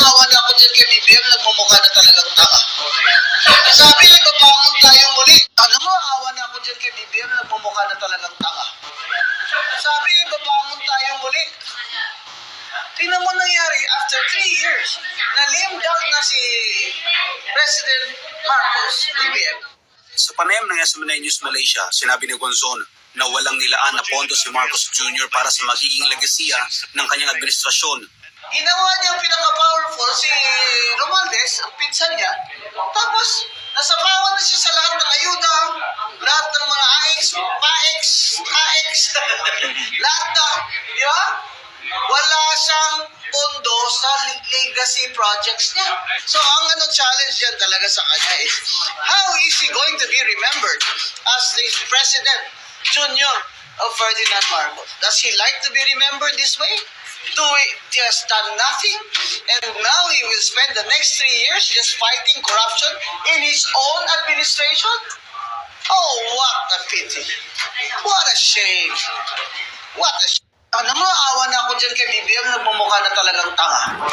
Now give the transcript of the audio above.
awa na ako dyan kay BBM, nagmumukha na talagang tanga. Sabi, babangon tayo muli. Ano mo, awa na ako dyan kay BBM, nagmumukha na talagang tanga. Sabi, babangon tayo muli. Tingnan mo nangyari, after three years, na lame duck na si President Marcos, BBM. Sa panayam ng SMNA News Malaysia, sinabi ni Gonzon na walang nilaan na pondo si Marcos Jr. para sa magiging legasiya ng kanyang administrasyon. Ginawa niya ang pinaka-powerful si Romualdez, ang pinsan niya. Tapos, nasapawan na siya sa lahat ng ayuda, lahat ng mga AX, PAX, AX, lahat na, di ba? Wala siyang pondo sa legacy projects niya. So, ang ano challenge yan talaga sa kanya is, how is he going to be remembered as the President Junior of Ferdinand Marcos? Does he like to be remembered this way? Do we just done nothing? And now he will spend the next three years just fighting corruption in his own administration? Oh, what a pity. What a shame. What a shame. Ano mo, awa na ako dyan kay BBM, nagmumukha na talagang tanga.